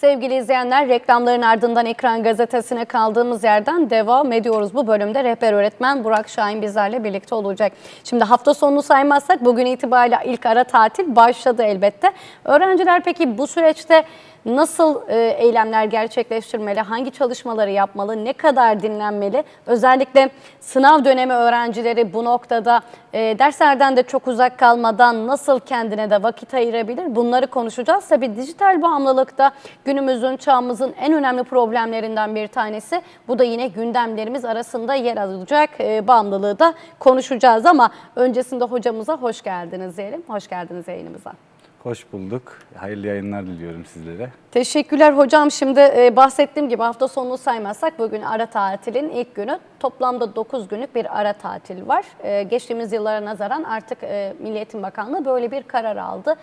Sevgili izleyenler, reklamların ardından Ekran Gazetesi'ne kaldığımız yerden devam ediyoruz. Bu bölümde rehber öğretmen Burak Şahin bizlerle birlikte olacak. Şimdi hafta sonunu saymazsak bugün itibariyle ilk ara tatil başladı elbette. Öğrenciler peki bu süreçte nasıl e, eylemler gerçekleştirmeli, hangi çalışmaları yapmalı, ne kadar dinlenmeli? Özellikle sınav dönemi öğrencileri bu noktada e, derslerden de çok uzak kalmadan nasıl kendine de vakit ayırabilir? Bunları konuşacağız. Tabii dijital bağımlılık da günümüzün, çağımızın en önemli problemlerinden bir tanesi. Bu da yine gündemlerimiz arasında yer alacak e, bağımlılığı da konuşacağız ama öncesinde hocamıza hoş geldiniz diyelim. Hoş geldiniz yayınımıza. Hoş bulduk. Hayırlı yayınlar diliyorum sizlere. Teşekkürler hocam. Şimdi e, bahsettiğim gibi hafta sonunu saymazsak bugün ara tatilin ilk günü. Toplamda 9 günlük bir ara tatil var. E, geçtiğimiz yıllara nazaran artık e, Milli Eğitim Bakanlığı böyle bir karar aldı.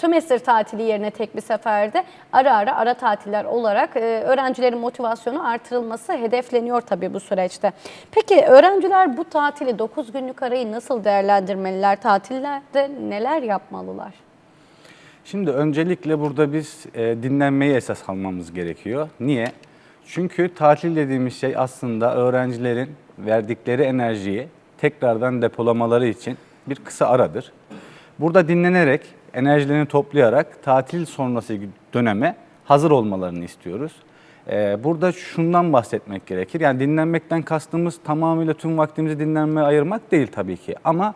Sömestr tatili yerine tek bir seferde ara ara ara tatiller olarak e, öğrencilerin motivasyonu artırılması hedefleniyor tabii bu süreçte. Peki öğrenciler bu tatili 9 günlük arayı nasıl değerlendirmeliler? Tatillerde neler yapmalılar? Şimdi öncelikle burada biz e, dinlenmeyi esas almamız gerekiyor. Niye? Çünkü tatil dediğimiz şey aslında öğrencilerin verdikleri enerjiyi tekrardan depolamaları için bir kısa aradır. Burada dinlenerek, enerjilerini toplayarak tatil sonrası döneme hazır olmalarını istiyoruz. Ee, burada şundan bahsetmek gerekir. Yani dinlenmekten kastımız tamamıyla tüm vaktimizi dinlenmeye ayırmak değil tabii ki. Ama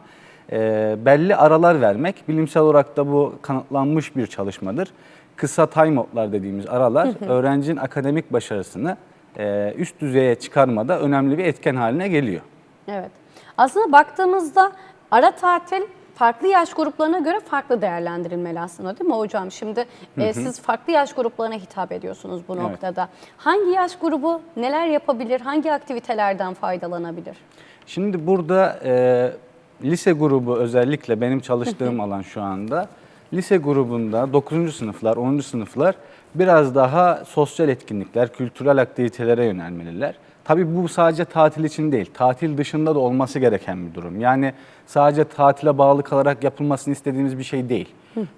e, belli aralar vermek, bilimsel olarak da bu kanıtlanmış bir çalışmadır. Kısa time out'lar dediğimiz aralar öğrencinin akademik başarısını e, üst düzeye çıkarmada önemli bir etken haline geliyor. Evet. Aslında baktığımızda ara tatil farklı yaş gruplarına göre farklı değerlendirilmeli aslında değil mi hocam? Şimdi e, siz farklı yaş gruplarına hitap ediyorsunuz bu Evet. noktada. Hangi yaş grubu neler yapabilir, hangi aktivitelerden faydalanabilir? Şimdi burada e, lise grubu özellikle benim çalıştığım alan şu anda. Lise grubunda 9. sınıflar, 10. sınıflar biraz daha sosyal etkinlikler, kültürel aktivitelere yönelmeliler. Tabii bu sadece tatil için değil, tatil dışında da olması gereken bir durum. Yani sadece tatile bağlı kalarak yapılmasını istediğimiz bir şey değil.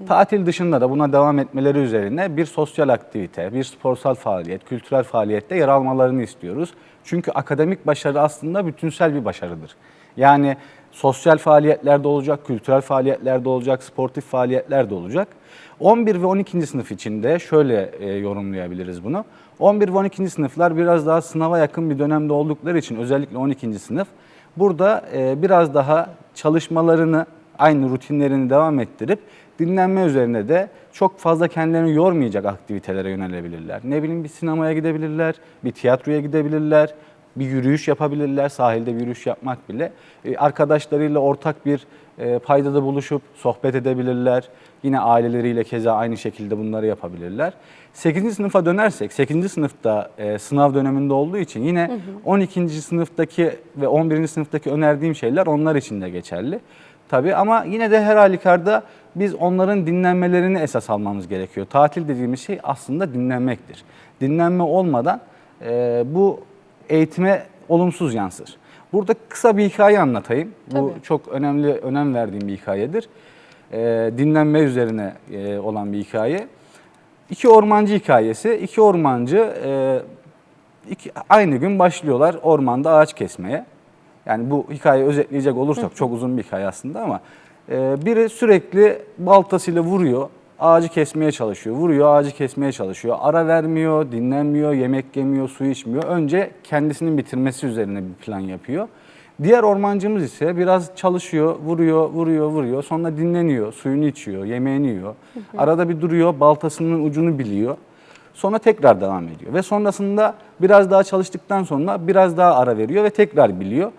Tatil dışında da buna devam etmeleri üzerine bir sosyal aktivite, bir sporsal faaliyet, kültürel faaliyette yer almalarını istiyoruz. Çünkü akademik başarı aslında bütünsel bir başarıdır. Yani sosyal faaliyetlerde olacak, kültürel faaliyetlerde olacak, sportif faaliyetlerde olacak. 11 ve 12. sınıf için de şöyle e, yorumlayabiliriz bunu. 11 ve 12. sınıflar biraz daha sınava yakın bir dönemde oldukları için özellikle 12. sınıf burada e, biraz daha çalışmalarını aynı rutinlerini devam ettirip dinlenme üzerine de çok fazla kendilerini yormayacak aktivitelere yönelebilirler. Ne bileyim bir sinemaya gidebilirler, bir tiyatroya gidebilirler, bir yürüyüş yapabilirler, sahilde bir yürüyüş yapmak bile. E, Arkadaşlarıyla ortak bir e, paydada buluşup sohbet edebilirler. Yine aileleriyle keza aynı şekilde bunları yapabilirler. 8. sınıfa dönersek, 8. sınıfta e, sınav döneminde olduğu için yine 12. sınıftaki ve 11. sınıftaki önerdiğim şeyler onlar için de geçerli. Tabii ama yine de her halükarda biz onların dinlenmelerini esas almamız gerekiyor. Tatil dediğimiz şey aslında dinlenmektir. Dinlenme olmadan e, bu eğitime olumsuz yansır. Burada kısa bir hikaye anlatayım. Bu Tabii. çok önemli, önem verdiğim bir hikayedir. E, dinlenme üzerine e, olan bir hikaye. İki ormancı hikayesi. İki ormancı e, iki, aynı gün başlıyorlar ormanda ağaç kesmeye. Yani bu hikayeyi özetleyecek olursak çok uzun bir hikaye aslında ama e, biri sürekli baltasıyla vuruyor, ağacı kesmeye çalışıyor. Vuruyor, ağacı kesmeye çalışıyor. Ara vermiyor, dinlenmiyor, yemek yemiyor, su içmiyor. Önce kendisinin bitirmesi üzerine bir plan yapıyor. Diğer ormancımız ise biraz çalışıyor, vuruyor, vuruyor, vuruyor. Sonra dinleniyor, suyunu içiyor, yemeğini yiyor. Arada bir duruyor, baltasının ucunu biliyor. Sonra tekrar devam ediyor ve sonrasında biraz daha çalıştıktan sonra biraz daha ara veriyor ve tekrar biliyor.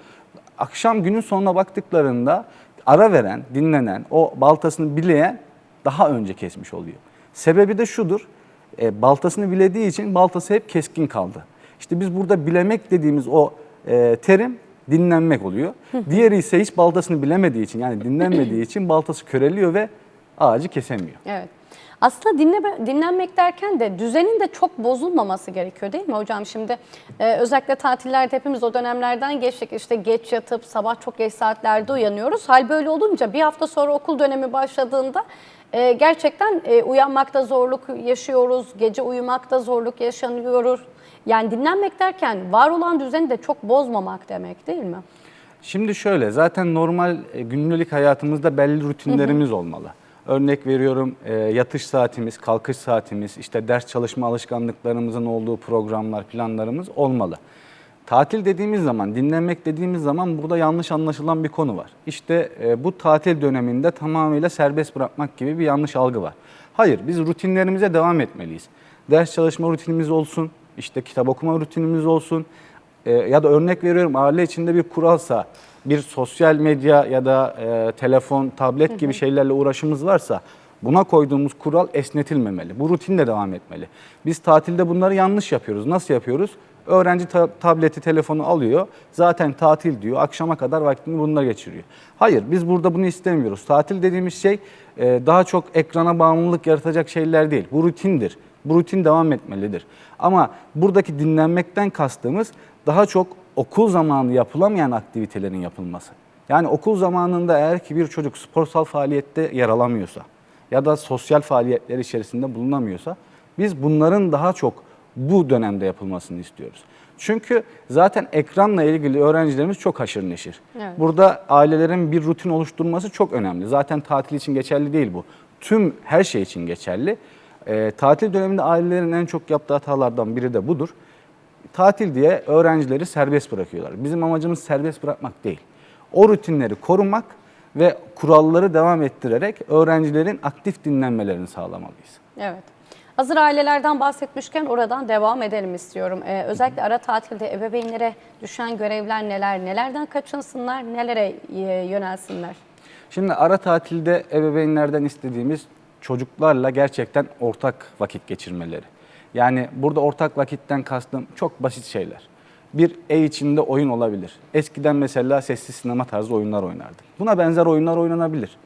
Akşam günün sonuna baktıklarında ara veren, dinlenen, o baltasını bileyen daha önce kesmiş oluyor. Sebebi de şudur, e, baltasını bilediği için baltası hep keskin kaldı. İşte biz burada bilemek dediğimiz o e, terim dinlenmek oluyor. Diğeri ise hiç baltasını bilemediği için yani dinlenmediği için baltası köreliyor ve ağacı kesemiyor. Evet. Aslında dinleme, dinlenmek derken de düzenin de çok bozulmaması gerekiyor değil mi hocam? Şimdi e, özellikle tatillerde hepimiz o dönemlerden geçtik. İşte geç yatıp sabah çok geç saatlerde uyanıyoruz. Hal böyle olunca bir hafta sonra okul dönemi başladığında e, gerçekten e, uyanmakta zorluk yaşıyoruz. Gece uyumakta zorluk yaşanıyoruz. Yani dinlenmek derken var olan düzeni de çok bozmamak demek değil mi? Şimdi şöyle zaten normal e, günlük hayatımızda belli rutinlerimiz olmalı. Örnek veriyorum e, yatış saatimiz, kalkış saatimiz, işte ders çalışma alışkanlıklarımızın olduğu programlar, planlarımız olmalı. Tatil dediğimiz zaman, dinlenmek dediğimiz zaman burada yanlış anlaşılan bir konu var. İşte e, bu tatil döneminde tamamıyla serbest bırakmak gibi bir yanlış algı var. Hayır, biz rutinlerimize devam etmeliyiz. Ders çalışma rutinimiz olsun, işte kitap okuma rutinimiz olsun, e, ya da örnek veriyorum aile içinde bir kuralsa, bir sosyal medya ya da e, telefon, tablet gibi şeylerle uğraşımız varsa buna koyduğumuz kural esnetilmemeli. Bu rutinle devam etmeli. Biz tatilde bunları yanlış yapıyoruz. Nasıl yapıyoruz? Öğrenci ta- tableti, telefonu alıyor. Zaten tatil diyor. Akşama kadar vaktini bununla geçiriyor. Hayır, biz burada bunu istemiyoruz. Tatil dediğimiz şey e, daha çok ekrana bağımlılık yaratacak şeyler değil. Bu rutindir. Bu rutin devam etmelidir. Ama buradaki dinlenmekten kastımız daha çok okul zamanı yapılamayan aktivitelerin yapılması. Yani okul zamanında eğer ki bir çocuk sporsal faaliyette yer alamıyorsa ya da sosyal faaliyetler içerisinde bulunamıyorsa biz bunların daha çok bu dönemde yapılmasını istiyoruz. Çünkü zaten ekranla ilgili öğrencilerimiz çok haşır neşir. Evet. Burada ailelerin bir rutin oluşturması çok önemli. Zaten tatil için geçerli değil bu. Tüm her şey için geçerli. Ee, tatil döneminde ailelerin en çok yaptığı hatalardan biri de budur. Tatil diye öğrencileri serbest bırakıyorlar. Bizim amacımız serbest bırakmak değil. O rutinleri korumak ve kuralları devam ettirerek öğrencilerin aktif dinlenmelerini sağlamalıyız. Evet. Hazır ailelerden bahsetmişken oradan devam edelim istiyorum. Ee, özellikle ara tatilde ebeveynlere düşen görevler neler, nelerden kaçınsınlar, nelere e, yönelsinler? Şimdi ara tatilde ebeveynlerden istediğimiz çocuklarla gerçekten ortak vakit geçirmeleri. Yani burada ortak vakitten kastım çok basit şeyler. Bir ev içinde oyun olabilir. Eskiden mesela sessiz sinema tarzı oyunlar oynardık. Buna benzer oyunlar oynanabilir.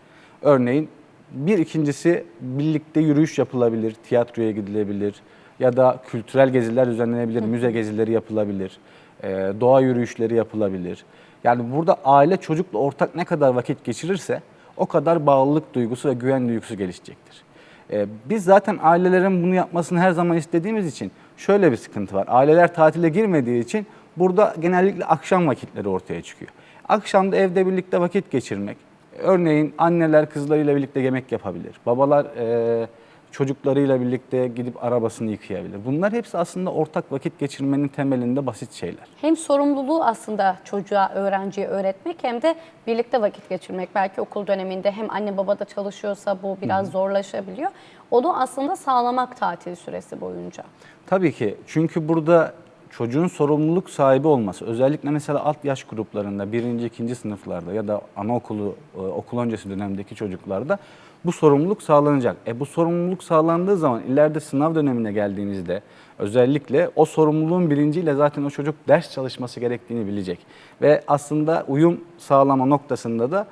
Örneğin bir ikincisi birlikte yürüyüş yapılabilir, tiyatroya gidilebilir ya da kültürel geziler düzenlenebilir, müze gezileri yapılabilir, e, doğa yürüyüşleri yapılabilir. Yani burada aile çocukla ortak ne kadar vakit geçirirse o kadar bağlılık duygusu ve güven duygusu gelişecektir. Ee, Biz zaten ailelerin bunu yapmasını her zaman istediğimiz için şöyle bir sıkıntı var. Aileler tatile girmediği için burada genellikle akşam vakitleri ortaya çıkıyor. Akşam da evde birlikte vakit geçirmek. Örneğin anneler kızlarıyla birlikte yemek yapabilir. Babalar e, çocuklarıyla birlikte gidip arabasını yıkayabilir. Bunlar hepsi aslında ortak vakit geçirmenin temelinde basit şeyler. Hem sorumluluğu aslında çocuğa, öğrenciye öğretmek hem de birlikte vakit geçirmek. Belki okul döneminde hem anne baba da çalışıyorsa bu biraz zorlaşabiliyor. Onu aslında sağlamak tatil süresi boyunca. Tabii ki. Çünkü burada çocuğun sorumluluk sahibi olması, özellikle mesela alt yaş gruplarında, birinci, ikinci sınıflarda ya da anaokulu, e, okul öncesi dönemdeki çocuklarda bu sorumluluk sağlanacak. E bu sorumluluk sağlandığı zaman ileride sınav dönemine geldiğinizde özellikle o sorumluluğun bilinciyle zaten o çocuk ders çalışması gerektiğini bilecek. Ve aslında uyum sağlama noktasında da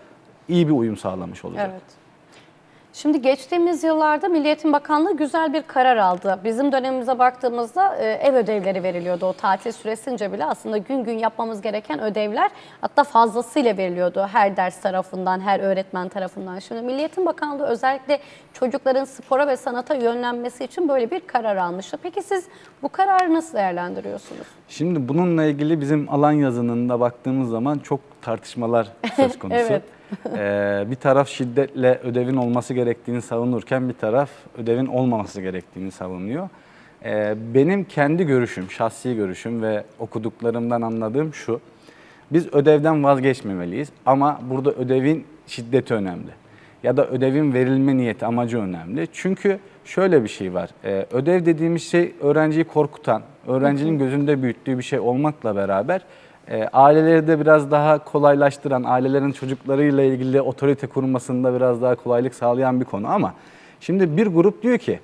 iyi bir uyum sağlamış olacak. Evet. Şimdi geçtiğimiz yıllarda Milli Eğitim Bakanlığı güzel bir karar aldı. Bizim dönemimize baktığımızda e, ev ödevleri veriliyordu o tatil süresince bile aslında gün gün yapmamız gereken ödevler hatta fazlasıyla veriliyordu her ders tarafından, her öğretmen tarafından. Şimdi Milli Eğitim Bakanlığı özellikle çocukların spora ve sanata yönlenmesi için böyle bir karar almıştı. Peki siz bu kararı nasıl değerlendiriyorsunuz? Şimdi bununla ilgili bizim alan yazınında baktığımız zaman çok tartışmalar söz konusu. Evet. Ee, bir taraf şiddetle ödevin olması gerektiğini savunurken bir taraf ödevin olmaması gerektiğini savunuyor. Ee, benim kendi görüşüm, şahsi görüşüm ve okuduklarımdan anladığım şu. Biz ödevden vazgeçmemeliyiz ama burada ödevin şiddeti önemli. Ya da ödevin verilme niyeti, amacı önemli. Çünkü şöyle bir şey var. Ee, ödev dediğimiz şey öğrenciyi korkutan, öğrencinin gözünde büyüttüğü bir şey olmakla beraber e, aileleri de biraz daha kolaylaştıran, ailelerin çocuklarıyla ilgili otorite kurmasında biraz daha kolaylık sağlayan bir konu ama şimdi bir grup diyor ki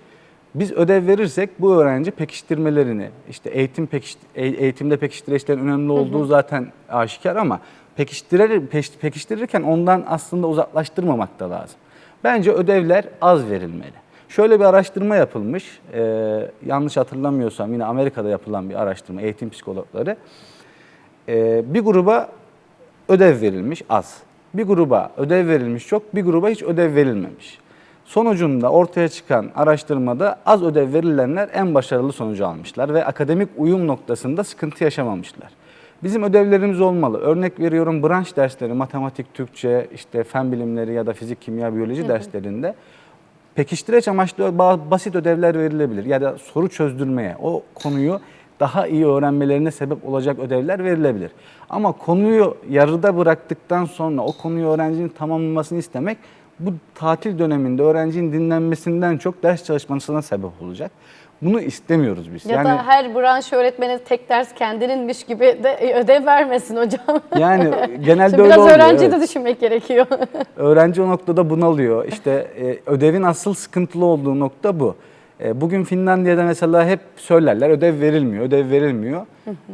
Biz ödev verirsek bu öğrenci pekiştirmelerini, işte eğitim pekiş, e- eğitimde pekiştireçlerin önemli olduğu zaten aşikar ama pekiştirir, pekiştirirken ondan aslında uzaklaştırmamak da lazım. Bence ödevler az verilmeli. Şöyle bir araştırma yapılmış, e, yanlış hatırlamıyorsam yine Amerika'da yapılan bir araştırma, eğitim psikologları. E, bir gruba ödev verilmiş az, bir gruba ödev verilmiş çok, bir gruba hiç ödev verilmemiş. Sonucunda ortaya çıkan araştırmada az ödev verilenler en başarılı sonucu almışlar ve akademik uyum noktasında sıkıntı yaşamamışlar. Bizim ödevlerimiz olmalı. Örnek veriyorum branş dersleri, matematik, Türkçe, işte fen bilimleri ya da fizik, kimya, biyoloji derslerinde pekiştireç amaçlı ba- basit ödevler verilebilir ya da soru çözdürmeye, o konuyu daha iyi öğrenmelerine sebep olacak ödevler verilebilir. Ama konuyu yarıda bıraktıktan sonra o konuyu öğrencinin tamamlamasını istemek bu tatil döneminde öğrencinin dinlenmesinden çok ders çalışmasına sebep olacak. Bunu istemiyoruz biz. Ya yani da her branş öğretmeni tek ders kendininmiş gibi de ödev vermesin hocam. yani genelde Şimdi öyle biraz oluyor. öğrenciyi evet. de düşünmek gerekiyor. Öğrenci o noktada bunalıyor. İşte e, ödevin asıl sıkıntılı olduğu nokta bu. E, bugün Finlandiya'da mesela hep söylerler ödev verilmiyor, ödev verilmiyor.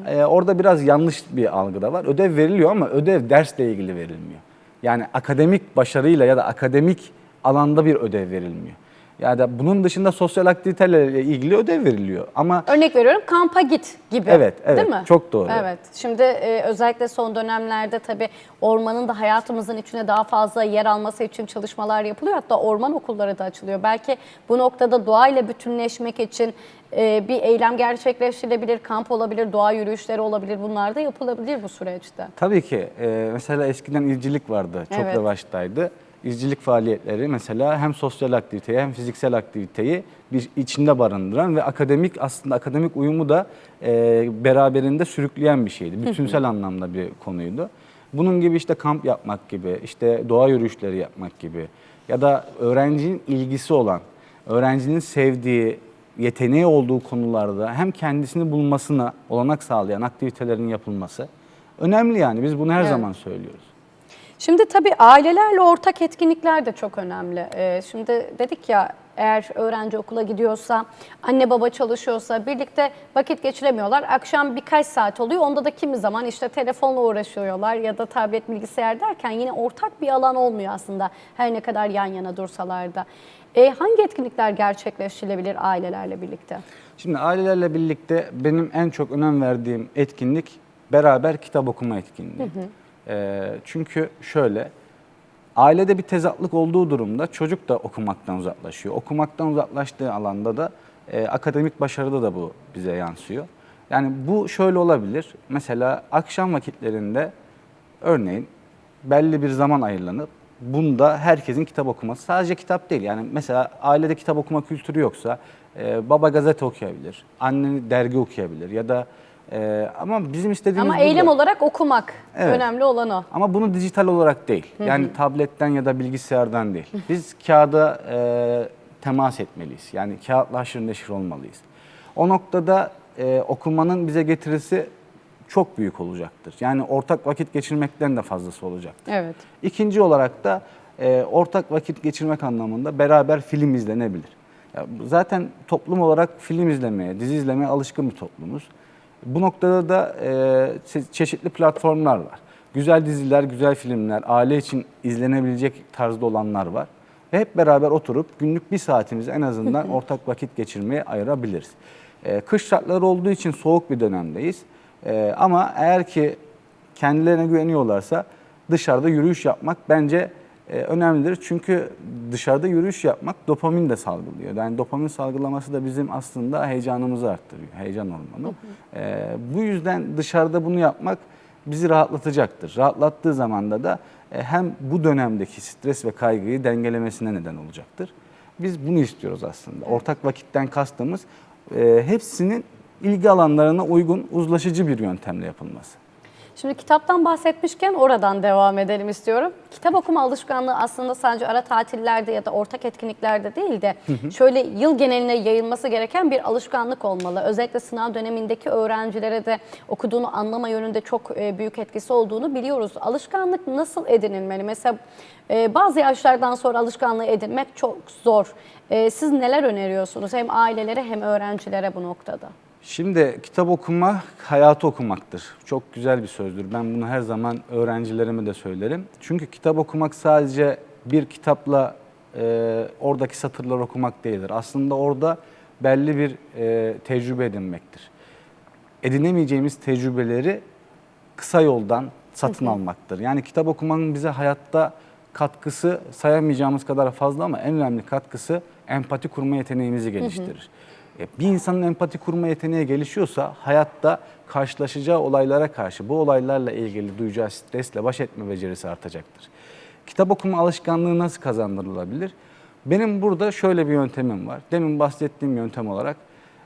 E, orada biraz yanlış bir algı da var. Ödev veriliyor ama ödev dersle ilgili verilmiyor. Yani akademik başarıyla ya da akademik alanda bir ödev verilmiyor. Ya da bunun dışında sosyal aktivitelerle ilgili ödev veriliyor. Ama Örnek veriyorum kampa git gibi. Evet, evet. Değil mi? Çok doğru. Evet. Şimdi e, özellikle son dönemlerde tabii ormanın da hayatımızın içine daha fazla yer alması için çalışmalar yapılıyor. Hatta orman okulları da açılıyor. Belki bu noktada doğayla bütünleşmek için e, bir eylem gerçekleştirilebilir, kamp olabilir, doğa yürüyüşleri olabilir. Bunlar da yapılabilir bu süreçte. Tabii ki. Ee, mesela eskiden izcilik vardı. Çok Evet. revaçtaydı. İzcilik faaliyetleri mesela hem sosyal aktiviteyi hem fiziksel aktiviteyi bir içinde barındıran ve akademik aslında akademik uyumu da e, beraberinde sürükleyen bir şeydi. Bütünsel anlamda bir konuydu. Bunun gibi işte kamp yapmak gibi, işte doğa yürüyüşleri yapmak gibi ya da öğrencinin ilgisi olan, öğrencinin sevdiği, yeteneği olduğu konularda hem kendisini bulmasına olanak sağlayan aktivitelerin yapılması önemli yani. Biz bunu her Evet. zaman söylüyoruz. Şimdi tabii ailelerle ortak etkinlikler de çok önemli. Ee, şimdi dedik ya eğer öğrenci okula gidiyorsa, anne baba çalışıyorsa birlikte vakit geçiremiyorlar. Akşam birkaç saat oluyor. Onda da kimi zaman işte telefonla uğraşıyorlar ya da tablet bilgisayar derken yine ortak bir alan olmuyor aslında. Her ne kadar yan yana dursalar da. Ee, hangi etkinlikler gerçekleştirilebilir ailelerle birlikte? Şimdi ailelerle birlikte benim en çok önem verdiğim etkinlik beraber kitap okuma etkinliği. Ee, çünkü şöyle, ailede bir tezatlık olduğu durumda çocuk da okumaktan uzaklaşıyor. Okumaktan uzaklaştığı alanda da e, akademik başarıda da bu bize yansıyor. Yani bu şöyle olabilir. Mesela akşam vakitlerinde örneğin belli bir zaman ayrılanıp bunda herkesin kitap okuması sadece kitap değil. Yani mesela ailede kitap okuma kültürü yoksa e, baba gazete okuyabilir, anne dergi okuyabilir ya da e, ama bizim istediğimiz Ama eylem olarak okumak Evet. önemli olan o. ama bunu dijital olarak değil. Yani tabletten ya da bilgisayardan değil. Biz kağıda e, temas etmeliyiz. Yani kağıtla haşır neşir olmalıyız. O noktada e, okumanın bize getirisi çok büyük olacaktır. Yani ortak vakit geçirmekten de fazlası olacaktır. Evet. İkinci olarak da e, ortak vakit geçirmek anlamında beraber film izlenebilir. Ya, zaten toplum olarak film izlemeye, dizi izlemeye alışkın bir toplumuz. Bu noktada da e, çe- çeşitli platformlar var. Güzel diziler, güzel filmler, aile için izlenebilecek tarzda olanlar var. Ve hep beraber oturup günlük bir saatimizi en azından ortak vakit geçirmeye ayırabiliriz. E, kış şartları olduğu için soğuk bir dönemdeyiz. E, ama eğer ki kendilerine güveniyorlarsa dışarıda yürüyüş yapmak bence önemlidir. Çünkü dışarıda yürüyüş yapmak dopamin de salgılıyor. Yani dopamin salgılaması da bizim aslında heyecanımızı arttırıyor. Heyecan hormonu. E, bu yüzden dışarıda bunu yapmak bizi rahatlatacaktır. Rahatlattığı zamanda da e, hem bu dönemdeki stres ve kaygıyı dengelemesine neden olacaktır. Biz bunu istiyoruz aslında. Ortak vakitten kastımız e, hepsinin ilgi alanlarına uygun uzlaşıcı bir yöntemle yapılması. Şimdi kitaptan bahsetmişken oradan devam edelim istiyorum. Kitap okuma alışkanlığı aslında sadece ara tatillerde ya da ortak etkinliklerde değil de şöyle yıl geneline yayılması gereken bir alışkanlık olmalı. Özellikle sınav dönemindeki öğrencilere de okuduğunu anlama yönünde çok e, büyük etkisi olduğunu biliyoruz. Alışkanlık nasıl edinilmeli? Mesela e, bazı yaşlardan sonra alışkanlığı edinmek çok zor. E, Siz neler öneriyorsunuz hem ailelere hem öğrencilere bu noktada? Şimdi kitap okuma hayatı okumaktır. Çok güzel bir sözdür. Ben bunu her zaman öğrencilerime de söylerim. Çünkü kitap okumak sadece bir kitapla e, oradaki satırları okumak değildir. Aslında orada belli bir e, tecrübe edinmektir. Edinemeyeceğimiz tecrübeleri kısa yoldan satın almaktır. Yani kitap okumanın bize hayatta katkısı sayamayacağımız kadar fazla ama en önemli katkısı empati kurma yeteneğimizi geliştirir. Bir insanın empati kurma yeteneği gelişiyorsa hayatta karşılaşacağı olaylara karşı bu olaylarla ilgili duyacağı stresle baş etme becerisi artacaktır. Kitap okuma alışkanlığı nasıl kazandırılabilir? Benim burada şöyle bir yöntemim var. Demin bahsettiğim yöntem olarak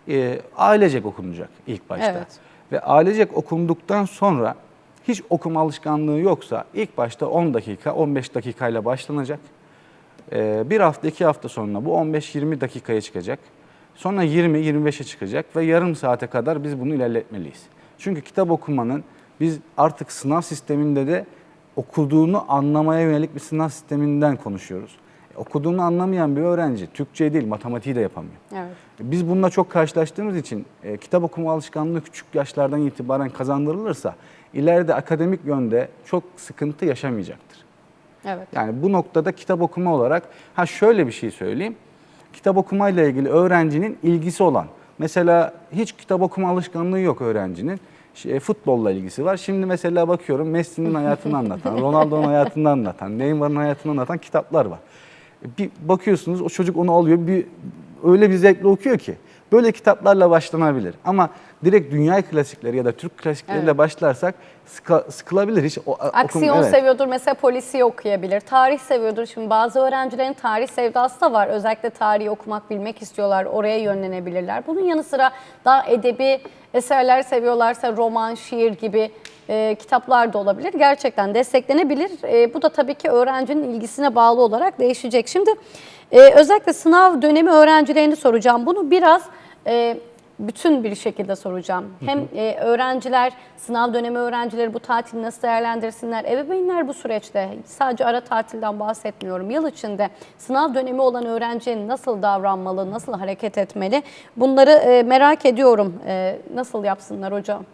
e, ailecek okunacak ilk başta. Evet. Ve ailecek okunduktan sonra hiç okuma alışkanlığı yoksa ilk başta 10 dakika, 15 dakikayla başlanacak. Ee, bir hafta, iki hafta sonra bu 15-20 dakikaya çıkacak. Sonra 20-25'e çıkacak ve yarım saate kadar biz bunu ilerletmeliyiz. Çünkü kitap okumanın biz artık sınav sisteminde de okuduğunu anlamaya yönelik bir sınav sisteminden konuşuyoruz. E, okuduğunu anlamayan bir öğrenci Türkçe değil matematiği de yapamıyor. Evet. Biz bununla çok karşılaştığımız için e, kitap okuma alışkanlığı küçük yaşlardan itibaren kazandırılırsa ileride akademik yönde çok sıkıntı yaşamayacaktır. Evet. Yani bu noktada kitap okuma olarak ha şöyle bir şey söyleyeyim. Kitap okumayla ilgili öğrencinin ilgisi olan mesela hiç kitap okuma alışkanlığı yok öğrencinin. Şey, futbolla ilgisi var. Şimdi mesela bakıyorum Messi'nin hayatını anlatan, Ronaldo'nun hayatını anlatan, Neymar'ın hayatını anlatan kitaplar var. Bir bakıyorsunuz o çocuk onu alıyor bir öyle bir zevkle okuyor ki. Böyle kitaplarla başlanabilir. Ama direkt dünya klasikleri ya da Türk klasikleriyle Evet. başlarsak sıkılabilir. Hiç o- Aksiyon evet. seviyordur mesela polisi okuyabilir. Tarih seviyordur. Şimdi bazı öğrencilerin tarih sevdası da var. Özellikle tarihi okumak, bilmek istiyorlar. Oraya yönlenebilirler. Bunun yanı sıra daha edebi eserler seviyorlarsa roman, şiir gibi e, kitaplar da olabilir. Gerçekten desteklenebilir. E, bu da tabii ki öğrencinin ilgisine bağlı olarak değişecek. Şimdi e, özellikle sınav dönemi öğrencilerini soracağım. Bunu biraz e, bütün bir şekilde soracağım. Hem e, öğrenciler, sınav dönemi öğrencileri bu tatili nasıl değerlendirsinler? Ebeveynler bu süreçte, sadece ara tatilden bahsetmiyorum, yıl içinde sınav dönemi olan öğrenci nasıl davranmalı, nasıl hareket etmeli? Bunları e, merak ediyorum. E, nasıl yapsınlar hocam?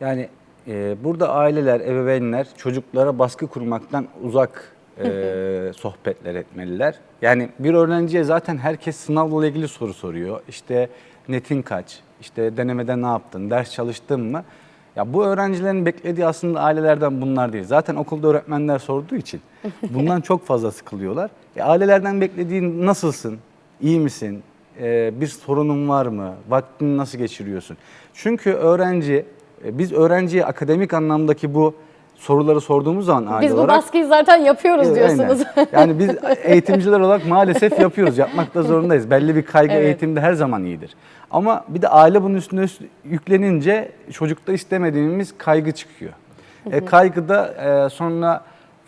Yani e, burada aileler, ebeveynler çocuklara baskı kurmaktan uzak e, sohbetler etmeliler. Yani bir öğrenciye zaten herkes sınavla ilgili soru soruyor. İşte netin kaç, işte denemede ne yaptın, ders çalıştın mı? Ya bu öğrencilerin beklediği aslında ailelerden bunlar değil. Zaten okulda öğretmenler sorduğu için bundan çok fazla sıkılıyorlar. E, ailelerden beklediğin nasılsın, iyi misin, e, bir sorunun var mı, vaktini nasıl geçiriyorsun? Çünkü öğrenci, e, biz öğrenciye akademik anlamdaki bu soruları sorduğumuz zaman aile Biz bu olarak... baskıyı zaten yapıyoruz Evet, diyorsunuz. aynen. Yani biz eğitimciler olarak maalesef yapıyoruz. Yapmakta zorundayız. Belli bir kaygı Evet. eğitimde her zaman iyidir. Ama bir de aile bunun üstüne üst- yüklenince çocukta istemediğimiz kaygı çıkıyor. E, kaygı da e, sonra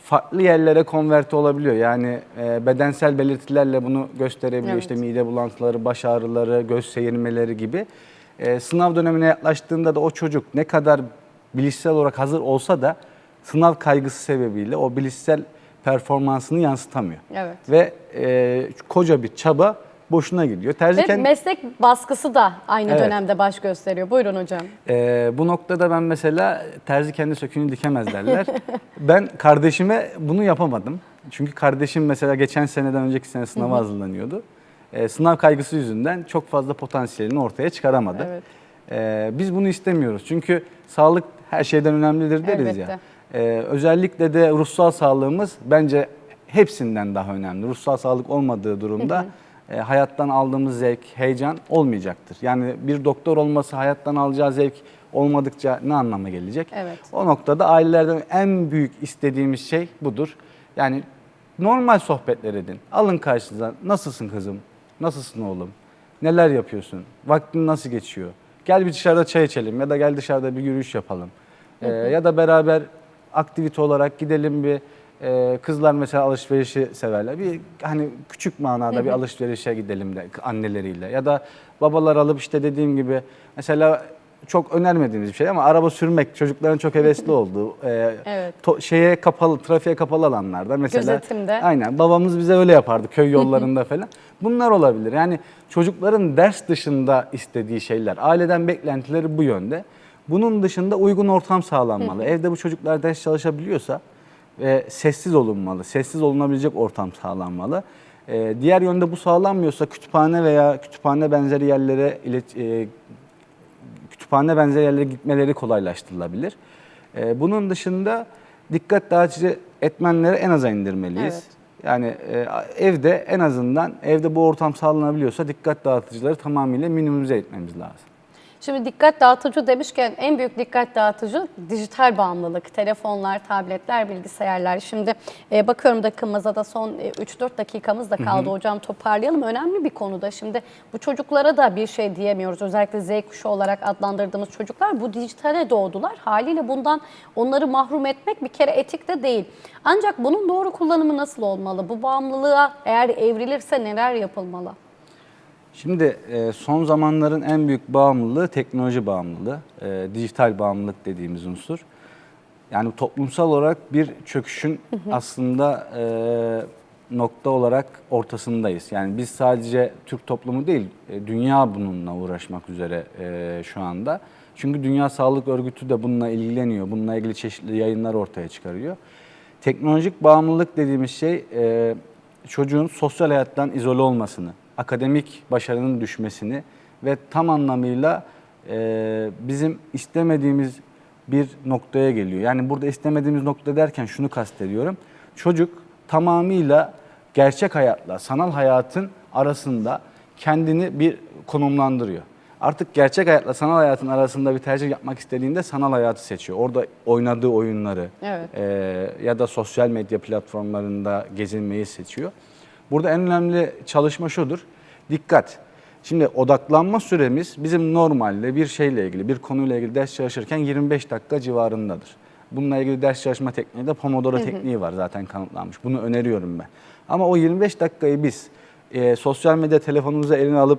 farklı yerlere konverte olabiliyor. Yani e, bedensel belirtilerle bunu gösterebiliyor. Evet. İşte mide bulantıları, baş ağrıları, göz seyirmeleri gibi. E, sınav dönemine yaklaştığında da o çocuk ne kadar bilişsel olarak hazır olsa da sınav kaygısı sebebiyle o bilişsel performansını yansıtamıyor. Evet. Ve e, koca bir çaba boşuna gidiyor. Terzi Ve kendi- meslek baskısı da aynı Evet. dönemde baş gösteriyor. Buyurun hocam. Ee, bu noktada ben mesela terzi kendi söküğünü dikemez derler. ben kardeşime bunu yapamadım. Çünkü kardeşim mesela geçen seneden önceki sene sınava hazırlanıyordu. Ee, sınav kaygısı yüzünden çok fazla potansiyelini ortaya çıkaramadı. Evet. Ee, biz bunu istemiyoruz. Çünkü sağlık her şeyden önemlidir deriz Elbette. ya. Ee, özellikle de ruhsal sağlığımız bence hepsinden daha önemli. Ruhsal sağlık olmadığı durumda e, hayattan aldığımız zevk, heyecan olmayacaktır. Yani bir doktor olması hayattan alacağı zevk olmadıkça ne anlama gelecek? Evet. O noktada ailelerden en büyük istediğimiz şey budur. Yani normal sohbetler edin. Alın karşınıza nasılsın kızım, nasılsın oğlum, neler yapıyorsun, vaktin nasıl geçiyor? Gel bir dışarıda çay içelim ya da gel dışarıda bir yürüyüş yapalım. E, ya da beraber aktivite olarak gidelim bir e, kızlar mesela alışverişi severler. Bir hani küçük manada bir alışverişe gidelim de anneleriyle ya da babalar alıp işte dediğim gibi mesela çok önermediğimiz bir şey ama araba sürmek çocukların çok hevesli olduğu e, Evet. to- şeye kapalı trafiğe kapalı alanlarda mesela Gözetimde. aynen babamız bize öyle yapardı köy yollarında falan. Bunlar olabilir. Yani çocukların ders dışında istediği şeyler, aileden beklentileri bu yönde. Bunun dışında uygun ortam sağlanmalı. Evde bu çocuklar ders çalışabiliyorsa ve sessiz olunmalı, sessiz olunabilecek ortam sağlanmalı. Ee, diğer yönde bu sağlanmıyorsa kütüphane veya kütüphane benzeri yerlere ilet- e, kütüphane benzeri yerlere gitmeleri kolaylaştırılabilir. Ee, bunun dışında dikkat dağıtıcı etmenleri en aza indirmeliyiz. Evet. Yani e, evde en azından evde bu ortam sağlanabiliyorsa dikkat dağıtıcıları tamamıyla minimize etmemiz lazım. Şimdi dikkat dağıtıcı demişken en büyük dikkat dağıtıcı dijital bağımlılık. Telefonlar, tabletler, bilgisayarlar. Şimdi e, bakıyorum dakikamıza da son e, 3-4 dakikamız da kaldı hocam toparlayalım. Önemli bir konuda şimdi bu çocuklara da bir şey diyemiyoruz. Özellikle Z kuşağı olarak adlandırdığımız çocuklar bu dijitale doğdular. Haliyle bundan onları mahrum etmek bir kere etik de değil. Ancak bunun doğru kullanımı nasıl olmalı? Bu bağımlılığa eğer evrilirse neler yapılmalı? Şimdi e, son zamanların en büyük bağımlılığı teknoloji bağımlılığı, e, dijital bağımlılık dediğimiz unsur. Yani toplumsal olarak bir çöküşün aslında e, nokta olarak ortasındayız. Yani biz sadece Türk toplumu değil, e, dünya bununla uğraşmak üzere e, şu anda. Çünkü Dünya Sağlık Örgütü de bununla ilgileniyor, bununla ilgili çeşitli yayınlar ortaya çıkarıyor. Teknolojik bağımlılık dediğimiz şey e, çocuğun sosyal hayattan izole olmasını, akademik başarının düşmesini ve tam anlamıyla e, bizim istemediğimiz bir noktaya geliyor. Yani burada istemediğimiz nokta derken şunu kastediyorum. Çocuk tamamıyla gerçek hayatla sanal hayatın arasında kendini bir konumlandırıyor. Artık gerçek hayatla sanal hayatın arasında bir tercih yapmak istediğinde sanal hayatı seçiyor. Orada oynadığı oyunları Evet. e, ya da sosyal medya platformlarında gezinmeyi seçiyor. Burada en önemli çalışma şudur. Dikkat. Şimdi odaklanma süremiz bizim normalde bir şeyle ilgili, bir konuyla ilgili ders çalışırken 25 dakika civarındadır. Bununla ilgili ders çalışma tekniği de Pomodoro tekniği var zaten kanıtlanmış. Bunu öneriyorum ben. Ama o 25 dakikayı biz e, sosyal medya telefonumuzu eline alıp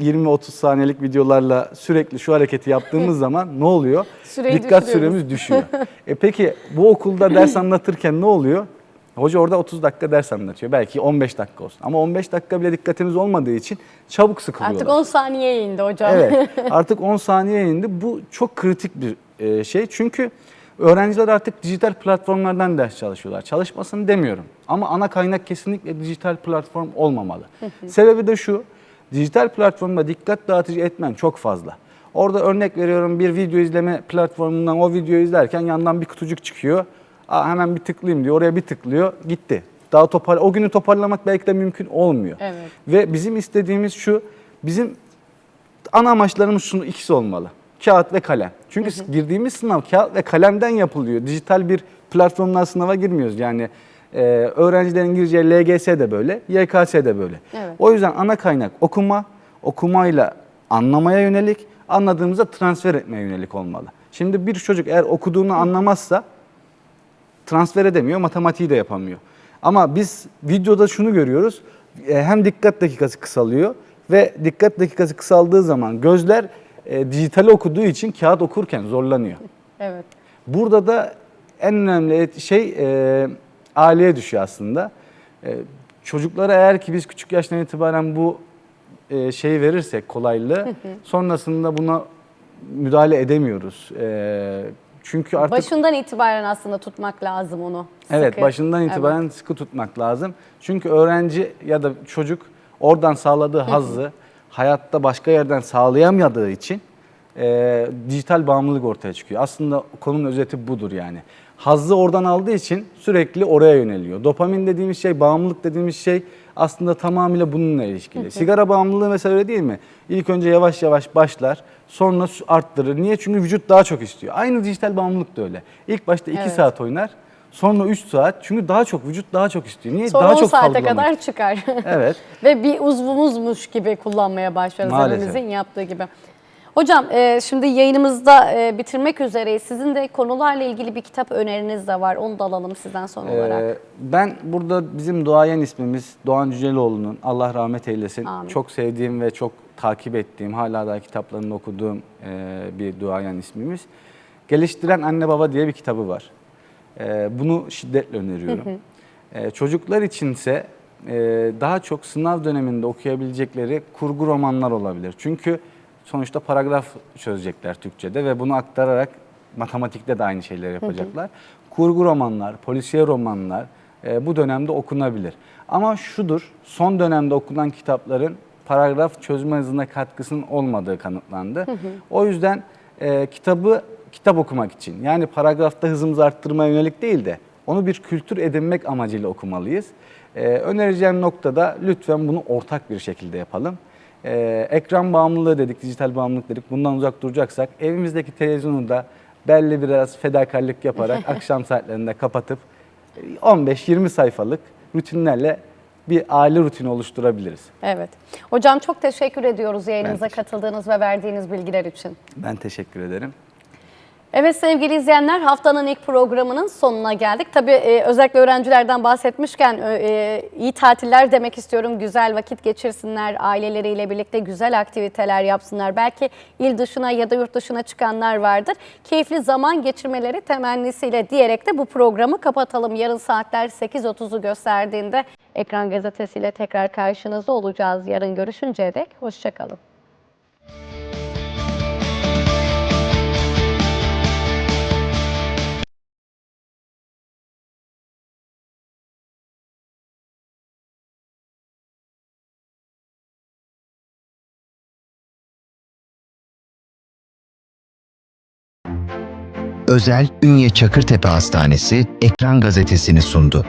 20-30 saniyelik videolarla sürekli şu hareketi yaptığımız zaman ne oluyor? Süreyi Dikkat süremiz düşüyor. e peki bu okulda ders anlatırken ne oluyor? Hoca orada 30 dakika ders anlatıyor. Belki 15 dakika olsun. Ama 15 dakika bile dikkatimiz olmadığı için çabuk sıkılıyorlar. Artık 10 saniyeye indi hocam. Evet. Artık 10 saniye indi. Bu çok kritik bir e, şey. Çünkü öğrenciler artık dijital platformlardan ders çalışıyorlar. Çalışmasını demiyorum. Ama ana kaynak kesinlikle dijital platform olmamalı. Sebebi de şu. Dijital platformda dikkat dağıtıcı etmen çok fazla. Orada örnek veriyorum bir video izleme platformundan o videoyu izlerken yandan bir kutucuk çıkıyor. Aa, hemen bir tıklayayım diyor. Oraya bir tıklıyor. Gitti. Daha topar o günü toparlamak belki de mümkün olmuyor. Evet. Ve bizim istediğimiz şu. Bizim ana amaçlarımız şunu ikisi olmalı. Kağıt ve kalem. Çünkü girdiğimiz sınav kağıt ve kalemden yapılıyor. Dijital bir platformdan sınava girmiyoruz. Yani e, öğrencilerin gireceği LGS de böyle, YKS de böyle. Evet. O yüzden ana kaynak okuma, okumayla anlamaya yönelik, anladığımızda transfer etmeye yönelik olmalı. Şimdi bir çocuk eğer okuduğunu anlamazsa transfer edemiyor, matematiği de yapamıyor. Ama biz videoda şunu görüyoruz. e, Hem dikkat dakikası kısalıyor ve dikkat dakikası kısaldığı zaman gözler e, dijitali okuduğu için kağıt okurken zorlanıyor. Evet. Burada da en önemli şey e, aileye düşüyor aslında. E, çocuklara eğer ki biz küçük yaştan itibaren bu e, şeyi verirsek kolaylığı sonrasında buna müdahale edemiyoruz. E, çünkü artık Başından itibaren aslında tutmak lazım onu. Evet, Sıkı. başından Evet. itibaren sıkı tutmak lazım. Çünkü öğrenci ya da çocuk oradan sağladığı hazzı hayatta başka yerden sağlayamadığı için e, dijital bağımlılık ortaya çıkıyor. Aslında konunun özeti budur yani. Hazzı oradan aldığı için sürekli oraya yöneliyor. Dopamin dediğimiz şey, bağımlılık dediğimiz şey aslında tamamıyla bununla ilişkili. Sigara bağımlılığı mesela öyle değil mi? İlk önce yavaş yavaş başlar, sonra arttırır. Niye? Çünkü vücut daha çok istiyor. Aynı dijital bağımlılık da öyle. İlk başta 2 Evet. saat oynar, sonra 3 saat. Çünkü daha çok vücut daha çok istiyor. Niye? Sonra daha 10 çok saate salgılamak kadar çıkar. Evet. Ve bir uzvumuzmuş gibi kullanmaya başlarız hepimizin yaptığı gibi. Hocam e, şimdi yayınımızda e, bitirmek üzereyiz. Sizin de konularla ilgili bir kitap öneriniz de var. Onu da alalım sizden son olarak. Ee, ben burada bizim duayen ismimiz Doğan Cüceloğlu'nun Allah rahmet eylesin. Amin. Çok sevdiğim ve çok takip ettiğim, hala da kitaplarını okuduğum e, bir duayen ismimiz. Geliştiren Anne Baba diye bir kitabı var. E, bunu şiddetle öneriyorum. E, çocuklar içinse e, daha çok sınav döneminde okuyabilecekleri kurgu romanlar olabilir. Çünkü sonuçta paragraf çözecekler Türkçe'de ve bunu aktararak matematikte de aynı şeyleri yapacaklar. Kurgu romanlar, polisiye romanlar e, bu dönemde okunabilir. Ama şudur, son dönemde okunan kitapların paragraf çözme hızına katkısının olmadığı kanıtlandı. O yüzden e, kitabı kitap okumak için yani paragrafta hızımızı arttırmaya yönelik değil de onu bir kültür edinmek amacıyla okumalıyız. E, önereceğim noktada lütfen bunu ortak bir şekilde yapalım. Ee, ekran bağımlılığı dedik, dijital bağımlılık dedik. Bundan uzak duracaksak evimizdeki televizyonu da belli biraz fedakarlık yaparak akşam saatlerinde kapatıp e, 15-20 sayfalık rutinlerle bir aile rutini oluşturabiliriz. Evet. Hocam çok teşekkür ediyoruz yayınımıza teşekkür- katıldığınız ve verdiğiniz bilgiler için. Ben teşekkür ederim. Evet sevgili izleyenler haftanın ilk programının sonuna geldik. Tabii e, özellikle öğrencilerden bahsetmişken e, iyi tatiller demek istiyorum. Güzel vakit geçirsinler, aileleriyle birlikte güzel aktiviteler yapsınlar. Belki il dışına ya da yurt dışına çıkanlar vardır. Keyifli zaman geçirmeleri temennisiyle diyerek de bu programı kapatalım. Yarın saatler 8.30'u gösterdiğinde Ekran Gazetesi'yle tekrar karşınızda olacağız. Yarın görüşünceye dek hoşçakalın. Özel Ünye Çakırtepe Hastanesi Ekran Gazetesini sundu.